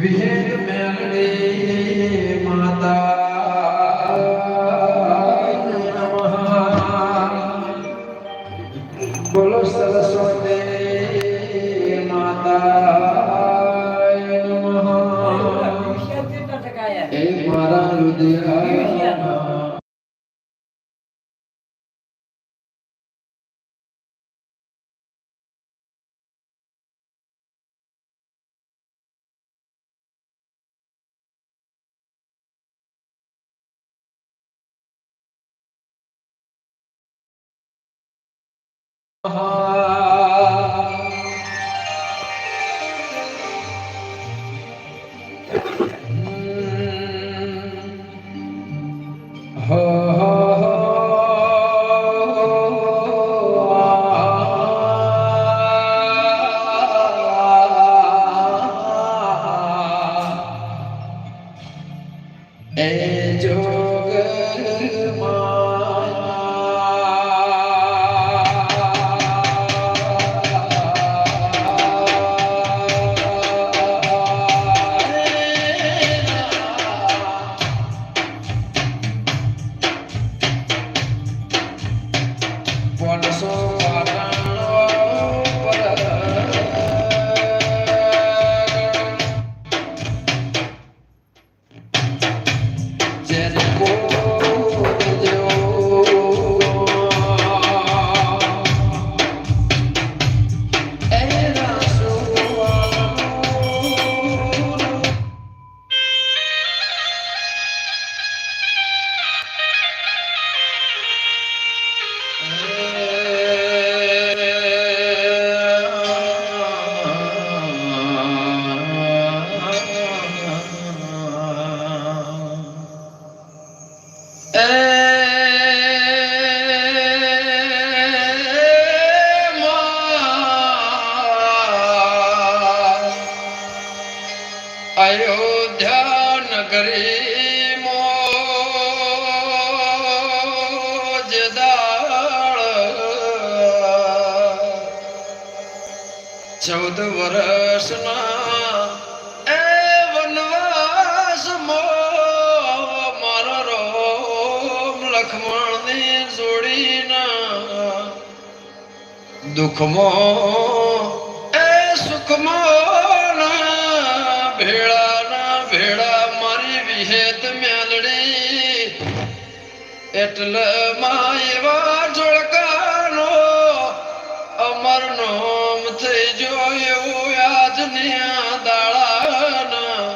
we have Ah. Ayodhya નગરી દાળ ચૌદ વર્ષના એ વનવાસ મારો રોમ લખમણની જોડીના દુઃખમાં થઈ જોયો આજના દાડાના.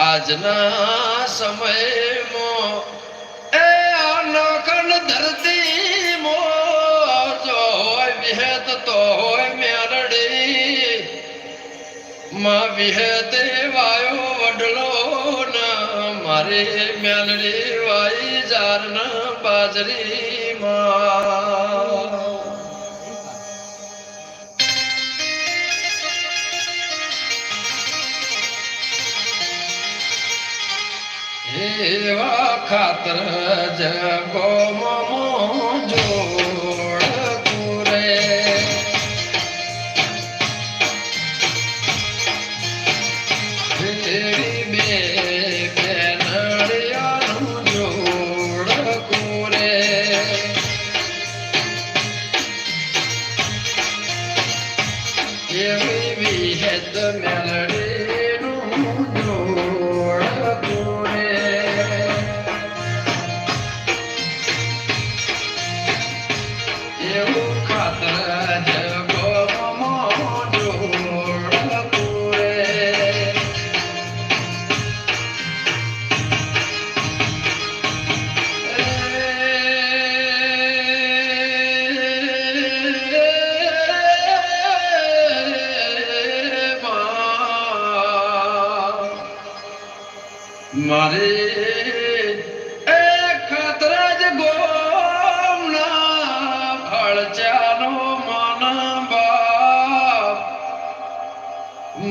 આજના સમયમાં એ અનકન ધરતી મો જો વિહેત તો હોયમાં વિહેતે વાયો વડલો મારે મેલડી વાઈ જાર ના બાજરી માં ખાતર જગો મમો જોડ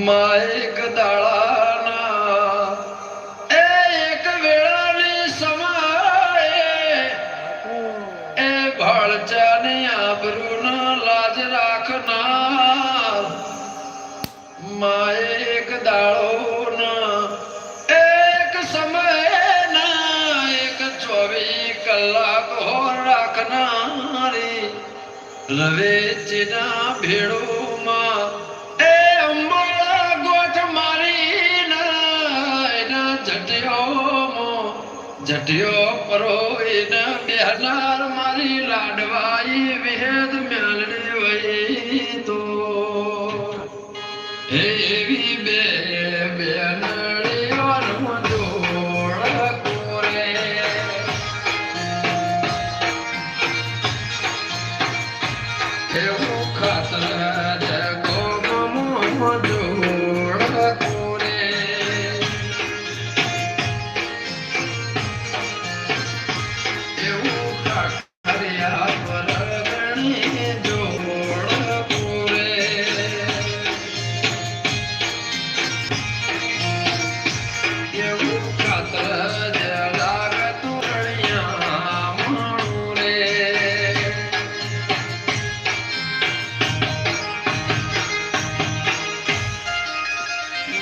માં એક એક વેળાની સમાય એ ભળચાની આબરૂન લાજ રાખના માં એક એક સમય ના એક ચોવીસ કલાક હો રાખનારી. રવેચના ભેડો માં જટિયો પરો એના બેહનાર મારી લાડવાઈ વિહેદ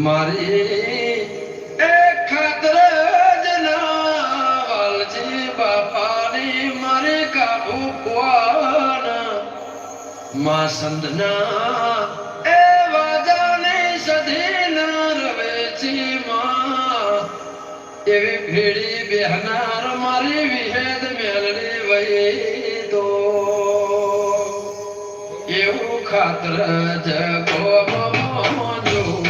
મારી એ ખાતર જનાવાલ છે બાપાની મારી કાબુ કુવાના માં સંદના એ વાજાની રવે છે માં. એવી ભેડી બેહનાર મારી વિહેદ મેલડી વહી દો એવું ખાતર જગો જોડ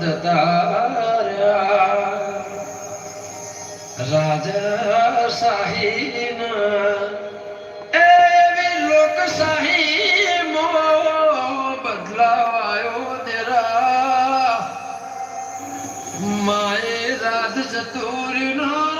જતા રાજા શાહીના એવી લોકશાહી મો બદલાવાયો દેરા. માએ રાજ ચતુરીનો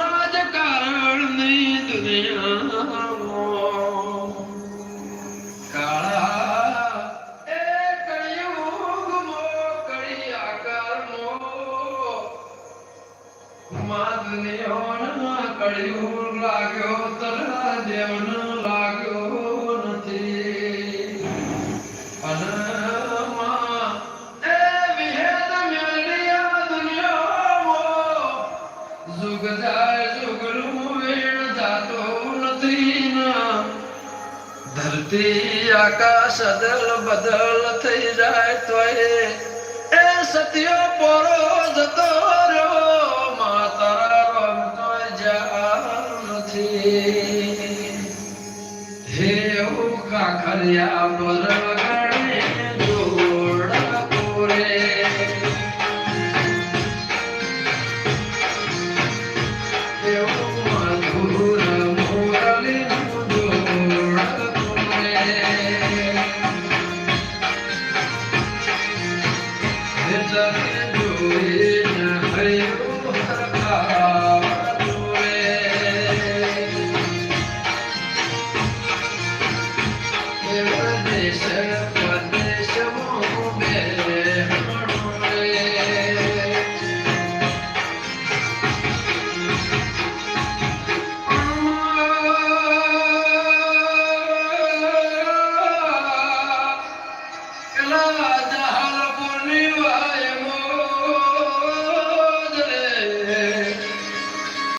લાગ્યો તરા દેવન લાગ્યો નથી. અનમાં એ વિહેદ દુનિયામાં જુગ જાય વેણ જાતો નથી ના. ધરતી આકાશ અદલ બદલ થઈ જાય તો એ સત્યો પોરો જતો Maria Amorosa.